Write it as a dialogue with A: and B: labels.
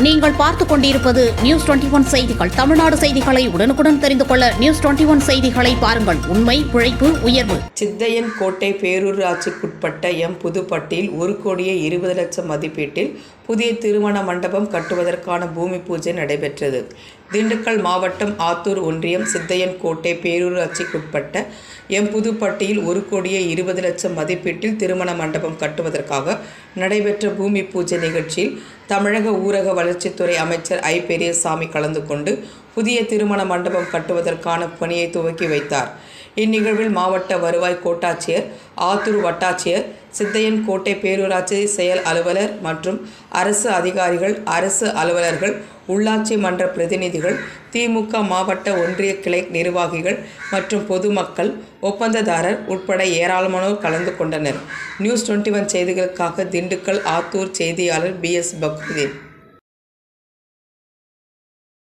A: நீங்கள் பார்த்துக் கொண்டிருப்பது நியூஸ் டுவெண்டி ஒன் செய்திகள். தமிழ்நாடு செய்திகளை உடனுக்குடன் தெரிந்து கொள்ள நியூஸ் டுவெண்டி ஒன் செய்திகளை பாருங்கள். உண்மை உழைப்பு உயர்வு.
B: சித்தையன் கோட்டை பேரூராட்சிக்குட்பட்ட எம் புதுப்பட்டியில் ஒரு கோடியே இருபது லட்சம் மதிப்பீட்டில் புதிய திருமண மண்டபம் கட்டுவதற்கான பூமி பூஜை நடைபெற்றது. திண்டுக்கல் மாவட்டம் ஆத்தூர் ஒன்றியம் சித்தையன் கோட்டை பேரூராட்சிக்குட்பட்ட எம் புதுப்பட்டியில் ஒரு கோடியே இருபது லட்சம் மதிப்பீட்டில் திருமண மண்டபம் கட்டுவதற்காக நடைபெற்ற பூமி பூஜை நிகழ்ச்சியில் தமிழக ஊரக வளர்ச்சித்துறை அமைச்சர் ஐ பெரியசாமி கலந்து கொண்டு புதிய திருமண மண்டபம் கட்டுவதற்கான பணியை துவக்கி வைத்தார். இந்நிகழ்வில் மாவட்ட வருவாய் கோட்டாட்சியர் ஆத்தூர் வட்டாட்சியர் சித்தையன் கோட்டை பேரூராட்சி செயல் அலுவலர் மற்றும் அரசு அதிகாரிகள் அரசு அலுவலர்கள் உள்ளாட்சி மன்ற பிரதிநிதிகள் திமுக மாவட்ட ஒன்றிய கிளை நிர்வாகிகள் மற்றும் பொதுமக்கள் ஒப்பந்ததாரர் உட்பட ஏராளமானோர் கலந்து கொண்டனர். நியூஸ் டுவெண்ட்டி ஒன் செய்திகளுக்காக திண்டுக்கல் ஆத்தூர் செய்தியாளர் பி எஸ் பக்ருதீன்